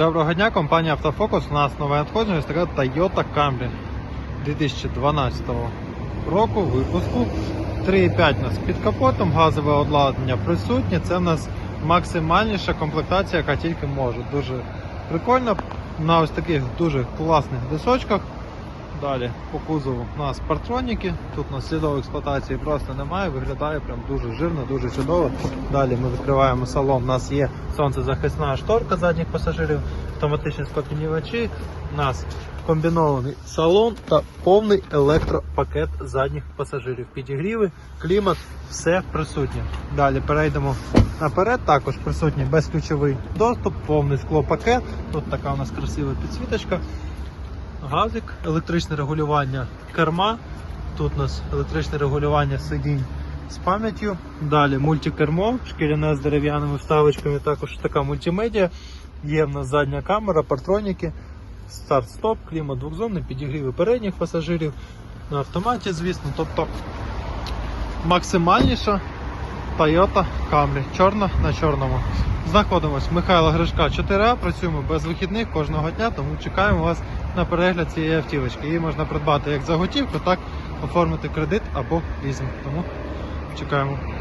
Доброго дня, компанія Автофокус. У нас нове надходження така Toyota Camry 2012 року випуску. 3,5 у нас під капотом, газове обладнання присутнє. Це в нас максимальніша комплектація, яка тільки може. Дуже прикольно. На ось таких дуже класних дисочках. Далі по кузову у нас партроніки. Тут у нас слідової експлуатації просто немає, виглядає прям дуже жирно, дуже чудово. Далі ми відкриваємо салон. У нас є сонцезахисна шторка задніх пасажирів, автоматичні склопіднімачі. У нас комбінований салон та повний електропакет задніх пасажирів. Підігріви, клімат, все присутнє. Далі перейдемо наперед. Також присутній безключовий доступ, повний склопакет. Тут така у нас красива підсвіточка газик, електричне регулювання керма. Тут у нас електричне регулювання сидінь з пам'яттю. Далі мультикермо, шкіряне з дерев'яними вставочками, також така мультимедіа. Є в нас задня камера, партроніки, старт-стоп, клімат двохзонний, підігріви передніх пасажирів на автоматі, звісно. Тобто максимальніша Toyota Camry, чорна на чорному. Знаходимось Михайла Гришка 4А, працюємо без вихідних кожного дня, тому чекаємо вас на перегляд цієї автівочки. Її можна придбати як за готівку, так оформити кредит або лізинг. Тому чекаємо.